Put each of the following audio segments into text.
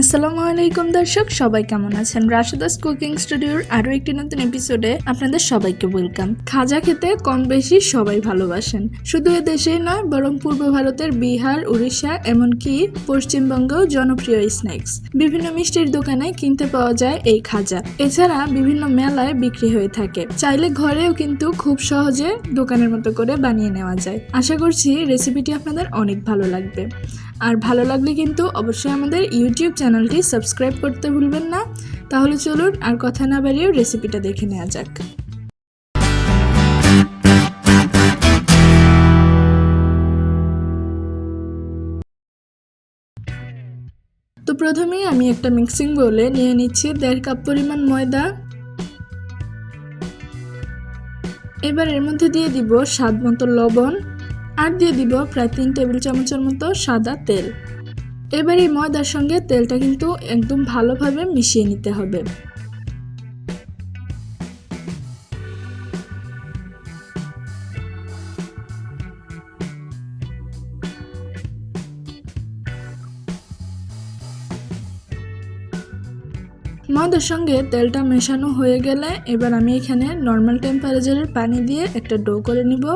আসসালামু আলাইকুম দর্শক, সবাই কেমন আছেন? রাশেদাস কুকিং স্টুডিওর আরও একটি নতুন এপিসোডে আপনাদের সবাইকে ওয়েলকাম খাজা খেতে কম বেশি সবাই ভালোবাসেন। শুধু এ দেশেই নয়, বরং পূর্ব ভারতের বিহার, উড়িষ্যা, এমনকি পশ্চিমবঙ্গেও জনপ্রিয় স্ন্যাক্স বিভিন্ন মিষ্টির দোকানে কিনতে পাওয়া যায় এই খাজা। এছাড়া বিভিন্ন মেলায় বিক্রি হয়ে থাকে। চাইলে ঘরেও কিন্তু খুব সহজে দোকানের মতো করে বানিয়ে নেওয়া যায়। আশা করছি রেসিপিটি আপনাদের অনেক ভালো লাগবে। আর ভালো লাগলে কিন্তু অবশ্যই আমাদের ইউটিউব চ্যানেলটি সাবস্ক্রাইব করতে ভুলবেন না। তাহলে চলুন আর কথা না বাড়িয়েও রেসিপিটা দেখে নেওয়া যাক। তো প্রথমেই আমি একটা মিক্সিং বোলে নিয়ে নিচ্ছি দেড় কাপ পরিমাণ ময়দা। এবার এর মধ্যে দিয়ে দিব স্বাদ মতো লবণ। আর দিয়ে দিব প্রায় তিন টেবিল চামচের মতো সাদা তেল। এবার এই ময়দার সঙ্গে তেলটা কিন্তু একদম ভালোভাবে মিশিয়ে নিতে হবে। ময়দার সঙ্গে তেলটা মেশানো হয়ে গেলে এবার আমি এখানে নর্মাল টেম্পারেচারের পানি দিয়ে একটা ডো করে নিব।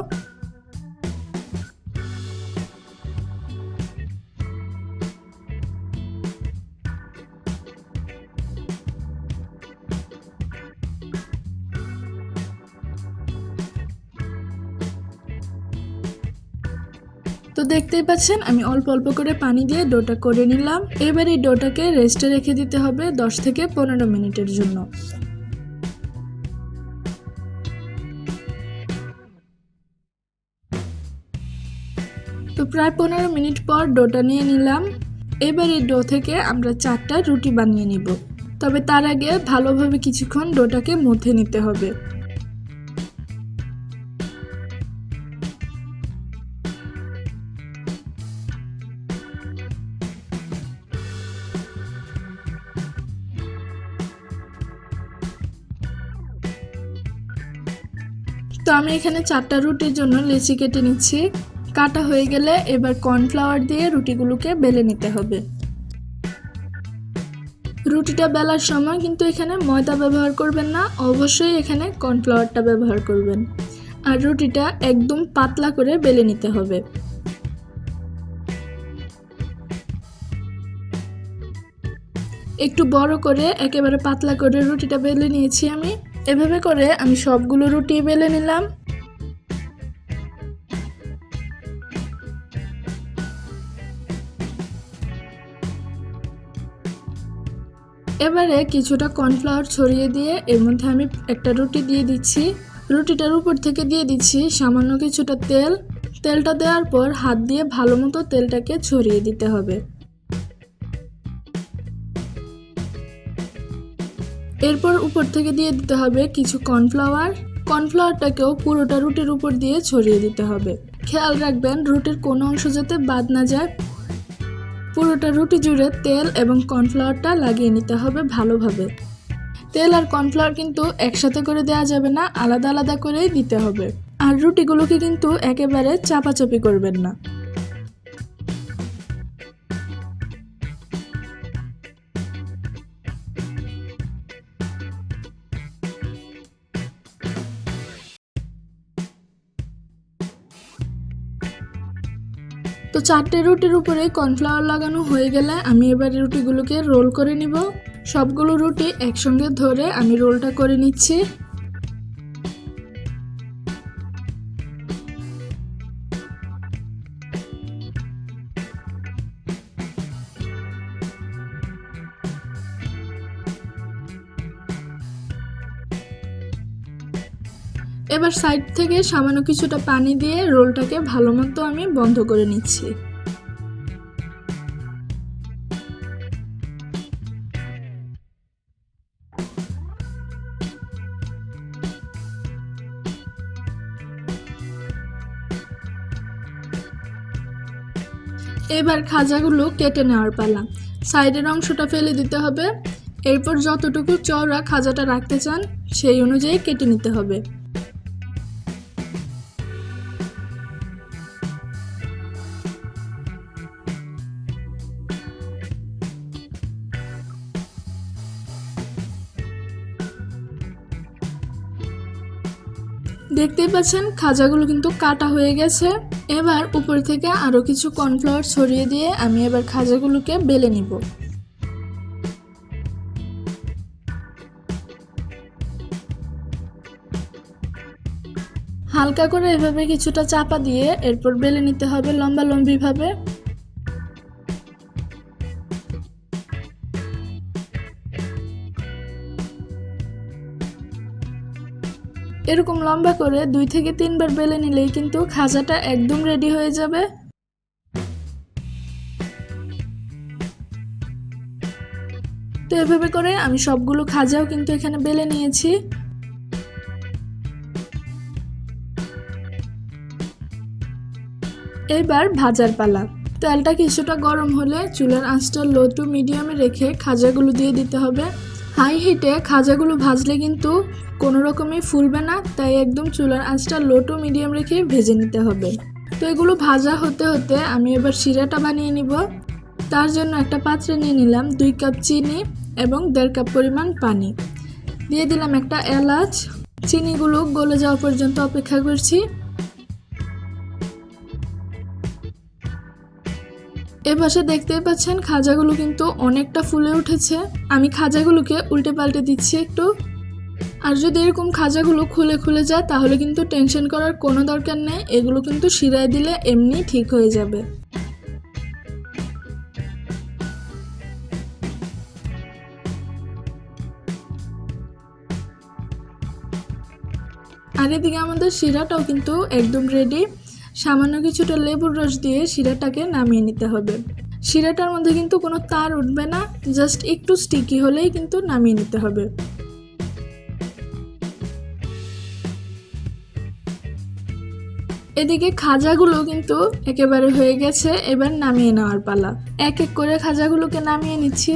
তো দেখতেই পাচ্ছেন, আমি অল্প অল্প করে পানি দিয়ে ডোটা করে নিলাম। এবার এই ডোটাকে রেস্টে রেখে দিতে হবে দশ থেকে পনেরো মিনিটের জন্য। তো প্রায় পনেরো মিনিট পর ডোটা নিয়ে নিলাম। এবার এই ডো থেকে আমরা চারটা রুটি বানিয়ে নিব। তবে তার আগে ভালোভাবে কিছুক্ষণ ডোটাকে মধ্যে নিতে হবে। তো আমি এখানে চারটা রুটির জন্য লেচি কেটে নিচ্ছি। কাটা হয়ে গেলে এবার কর্নফ্লাওয়ার দিয়ে রুটিগুলোকে বেলে নিতে হবে। রুটিটা বেলার সময় কিন্তু এখানে ময়দা ব্যবহার করবেন না, অবশ্যই এখানে কর্নফ্লাওয়ারটা ব্যবহার করবেন। আর রুটিটা একদম পাতলা করে বেলে নিতে হবে। একটু বড় করে একেবারে পাতলা করে রুটিটা বেলে নিয়েছি আমি। এভাবে করে আমি সবগুলো রুটি বেলে নিলাম। এবারে কিছুটা কর্নফ্লাওয়ার ছড়িয়ে দিয়ে এর মধ্যে আমি একটা রুটি দিয়ে দিচ্ছি। রুটিটার উপর থেকে দিয়ে দিচ্ছি সামান্য কিছুটা তেল। তেলটা দেওয়ার পর হাত দিয়ে ভালো মতো তেলটাকে ছড়িয়ে দিতে হবে। এরপর উপর থেকে দিয়ে দিতে হবে কিছু কর্নফ্লাওয়ার। কর্নফ্লাওয়ারটাকেও পুরোটা রুটির উপর দিয়ে ছড়িয়ে দিতে হবে। খেয়াল রাখবেন, রুটির কোনো অংশ যাতে বাদ না যায়। পুরোটা রুটি জুড়ে তেল এবং কর্নফ্লাওয়ারটা লাগিয়ে নিতে হবে ভালোভাবে। তেল আর কর্নফ্লাওয়ার কিন্তু একসাথে করে দেওয়া যাবে না, আলাদা আলাদা করেই দিতে হবে। আর রুটিগুলোকে কিন্তু একেবারে চাপাচাপি করবেন না। তো চারটে রুটির উপরে কর্নফ্লাওয়ার লাগানো হয়ে গেলে আমি এবার রুটিগুলোকে রোল করে নিব। সবগুলো রুটি একসঙ্গে ধরে আমি রোলটা করে নিচ্ছি। এবার সাইড থেকে সামান্য কিছুটা পানি দিয়ে রোলটাকে ভালো মতো আমি বন্ধ করে নিচ্ছি। এবার খাজাগুলো কেটে নেওয়ার পালা। সাইডের অংশটা ফেলে দিতে হবে। এরপর যতটুকু চওড়া খাজাটা রাখতে চান, সেই অনুযায়ী কেটে নিতে হবে। দেখতেই পাচ্ছেন, খাজাগুলো কিন্তু কাটা হয়ে গেছে। এবার উপর থেকে আরও কিছু কর্নফ্লাওয়ার ছড়িয়ে দিয়ে আমি এবার খাজাগুলোকে বেলে নিব। হালকা করে এভাবে কিছুটা চাপা দিয়ে এরপর বেলে নিতে হবে লম্বা লম্বিভাবে। এরকম লম্বা করে দুই থেকে তিনবার বেলে নিলেই কিন্তু খাজাটা একদম রেডি হয়ে যাবে। তো এভাবে করে আমি সবগুলো খাজাও কিন্তু এখানে বেলে নিয়েছি। এবার ভাজার পালা। তেলটা কিছুটা গরম হলে চুলার আঁচটা লো টু মিডিয়ামে রেখে খাজাগুলো দিয়ে দিতে হবে। হাই হিটে খাজাগুলো ভাজলে কিন্তু কোনো রকমই ফুলবে না, তাই একদম চুলার আঁচটা লো টু মিডিয়াম রেখে ভেজে নিতে হবে। তো এগুলো ভাজা হতে হতে আমি এবার শিরাটা বানিয়ে নিব। তার জন্য একটা পাত্রে নিয়ে নিলাম দুই কাপ চিনি এবং দেড় কাপ পরিমাণ পানি। দিয়ে দিলাম একটা এলাচ। চিনিগুলো গলে যাওয়া পর্যন্ত অপেক্ষা করছি। এ পাশে দেখতেই পাচ্ছেন খাজাগুলো কিন্তু অনেকটা ফুলে উঠেছে। আমি খাজাগুলোকে উল্টে পাল্টে দিচ্ছি একটু। আর যদি এরকম খাজাগুলো খুলে খুলে যায়, তাহলে কিন্তু টেনশন করার কোনো দরকার নেই। এগুলো কিন্তু শিরায় দিলে এমনি ঠিক হয়ে যাবে। আর এদিকে আমাদের শিরাটাও কিন্তু একদম রেডি সামান্য কিছুটা লেবুর রস দিয়ে শিরাটাকে নামিয়ে নিতে হবে। শিরাটার মধ্যে কিন্তু কোনো তার উঠবে না, জাস্ট একটু স্টিকি হলেই কিন্তু নামিয়ে নিতে হবে। এদিকে খাজাগুলো কিন্তু একেবারে হয়ে গেছে, এবার নামিয়ে নেওয়ার পালা। এক এক করে খাজাগুলোকে নামিয়ে নিচ্ছি।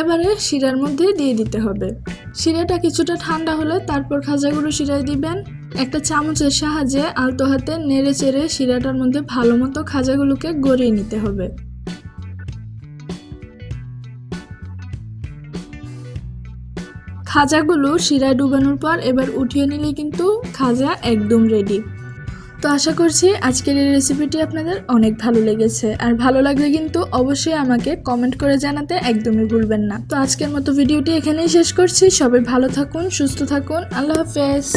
এবারে শিরার মধ্যে দিয়ে দিতে হবে। শিরাটা কিছুটা ঠান্ডা হলে তারপর খাজাগুলো শিরায় দিবেন। একটা চামচের সাহায্যে আলতো হাতে নেড়ে চেড়ে শিরাটার মধ্যে ভালো মতো খাজাগুলোকে গড়িয়ে নিতে হবে। খাজাগুলো শিরায় ডুবানোর পর এবার উঠিয়ে নিলে কিন্তু খাজা একদম রেডি তো আশা করছি আজকের এই রেসিপিটি আপনাদের অনেক ভালো লেগেছে। আর ভালো লাগলে কিন্তু অবশ্যই আমাকে কমেন্ট করে জানাতে একদমই ভুলবেন না। তো আজকের মতো ভিডিওটি এখানেই শেষ করছি। সবাই ভালো থাকুন, সুস্থ থাকুন। আল্লাহ হাফেজ।